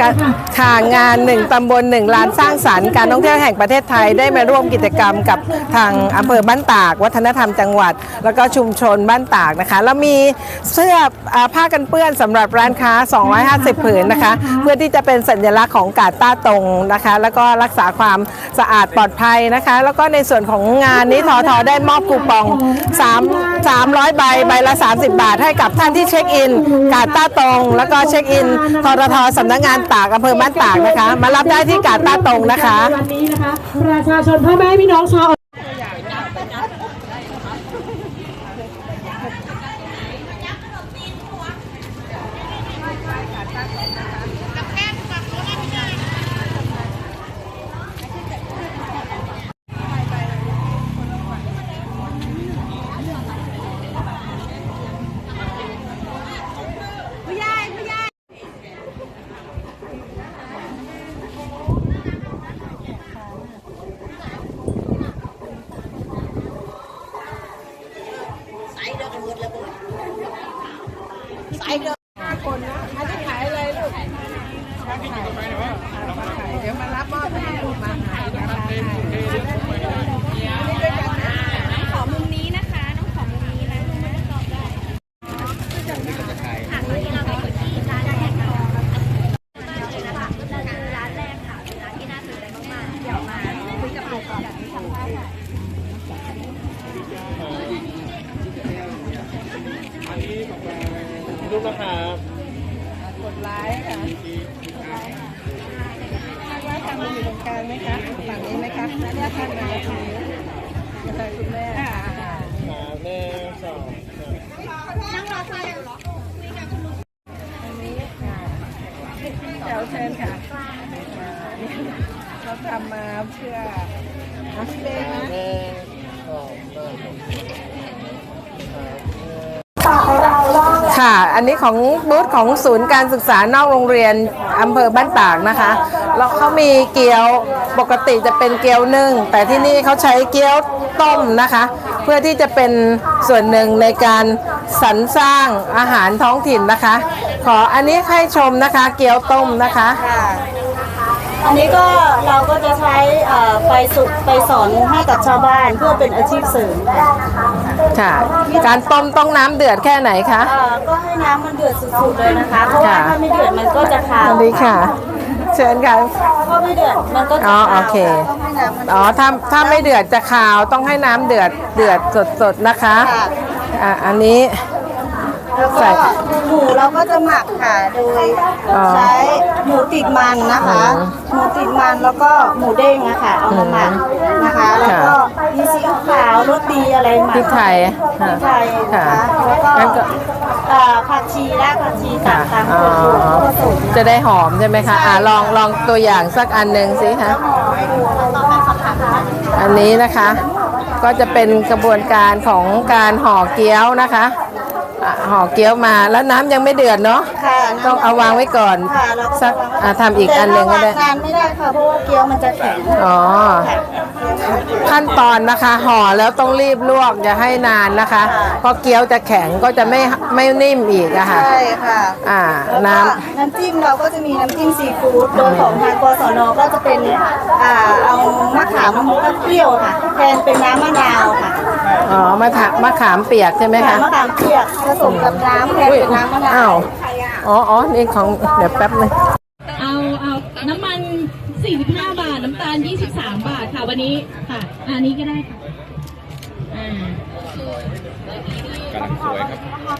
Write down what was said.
การค่ะงานหนึ่งตำบลหนึ่งลานสร้างสรรค์การท่องเที่ยวแห่งประเทศไทยได้มาร่วมกิจกรรมกับทางอำเภอบ้านตาก วัฒนธรรมจังหวัด แล้วก็ชุมชนบ้านตากนะคะแล้วมีเสื้อผ้ากันเปื้อนสำหรับร้านค้า 250 ผืนนะคะ เพื่อที่จะเป็นสัญลักษณ์ของกาดต้าตรงนะคะ แล้วก็รักษาความสะอาดปลอดภัยนะคะ แล้วก็ในส่วนของงานนี้ทอทอได้มอบคูปอง 3 300 ใบใบละ 30 บาท ให้กับท่านที่เช็คอิน กาดต้าตรง แล้วก็เช็คอินทททสำนักงานตากอำเภอบ้านตากนะคะ มารับได้ที่กาดต้าตรงนะคะ วันนี้นะคะ ประชาชนพ่อแม่พี่น้องชาว สายเดิมห้าคนนะมาที่ขายอะไรลูกขายเดี๋ยวมารับบ้าบอมุมนี้นะคะ น้องขอมุมนี้นะตอบได้ค่ะวันนี้เราไปอยู่ที่ร้านแรกค่ะเลยนะคะเราคือร้านแรกค่ะเป็นร้านที่น่าสนใจมากๆเดี๋ยวมาคุยกับเราก่อนแบบนี้สัมภาษณ์ค่ะ รูป นะครับกดไลค์ค่ะว่าทำอยู่ตรงกลางไหมคะฝั่งนี้ไหมคะแล้วทางไหนทีนี้ใช่คุณแม่ค่ะมาหนึ่งสองสามแถวเชิญค่ะเขาทำมาเพื่อนักเล่นนะ อันนี้ของบูธของศูนย์การศึกษานอกโรงเรียนอำเภอบ้านตากนะคะแล้วเขามีเกี๊ยวปกติจะเป็นเกี๊ยวนึ่งแต่ที่นี่เขาใช้เกี๊ยวต้มนะคะ เพื่อที่จะเป็นส่วนหนึ่งในการสรรสร้างอาหารท้องถิ่นนะคะ ขออันนี้ให้ชมนะคะ เกี๊ยวต้มนะคะ อันนี้ก็เราก็จะใช้เอ่อไปสุไปสอนให้กับชาวบ้านเพื่อเป็นอาชีพเสริมค่ะค่ะ การต้มต้องน้ำเดือดแค่ไหนคะ เอ่อก็ให้น้ำมันเดือดสุดๆเลยนะคะ เพราะว่าค่ะ ถ้าไม่เดือดมันก็จะคาสววัสดีค่ะ เชิญค่ะ ถ้าไม่เดือดมันก็จะอ๋อคาวโอเค ต้องให้น้ำมันอ๋อถ้าถ้าไม่เดือดจะขาวต้องให้น้ำเดือดเดือดสดๆนะคะค่ะอะอันนี้ แล้วใส่ก็หมูเราก็จะหมักค่ะ โดยอ๋อใช้หมูติดมันนะคะอืมหมูติดมันแล้วก็หมูเด้งอะค่ะเอามาหมักนะคะ แล้วก็มีซีอิ๊วขาวรสดีอะไรหมักพริกไทยพริกไทยนะค่ะคะแล้วก็งั้นก็เอ่อผักชีรากผักชีต่าค่ะงๆอ๋อผสมจะได้หอมใช่ไหมคะอะลองลองตัวอย่างสักอันหนึ่งสิคะให้ดูต่อไปคำถามนะคะอันนี้นะคะ ก็จะเป็นกระบวนการของการห่อเกี๊ยวนะคะ อะห่อเกี๊ยวมาแล้วน้ำยังไม่เดือดเนาะค่ะต้องเอาวางไว้ก่อนค่ะเราก็สักอะทำอีกอันหนึ่งก็ได้ แต่ถ้าวางนานไม่ได้ค่ะเพราะว่าเกี๊ยวมันจะแข็งอ๋อ ขั้นตอนนะคะห่อแล้วต้องรีบลวกอย่าให้นานนะคะ เพราะเกี๊ยวจะแข็งก็จะไม่ไม่นิ่มอีกอะค่ะ ใช่ค่ะอ่าแล้วก็น้น้ำจิ้มเราก็จะมีน้ำจิ้มซีฟู้ดโดยของทางกศนก็จะเป็นอ่าเอามะขามเปรี้ยวค่ะ แทนเป็นน้ำมะนาวค่ะำ อ๋อมะขามมะขามเปียกใช่ไหมคะมะขามเปียกผสมกับน้ำแทนอุ้ยเป็นน้ำมะนาอ้าววอ๋ออ๋อนี่ของเดี๋ยวแป๊บนึงเอาเอาน้ำมัน 45 บาท น้ำตาล 23 บาทค่ะวันนี้ค่ะ อันนี้ก็ได้ค่ะอ่า กำลังสวยครับ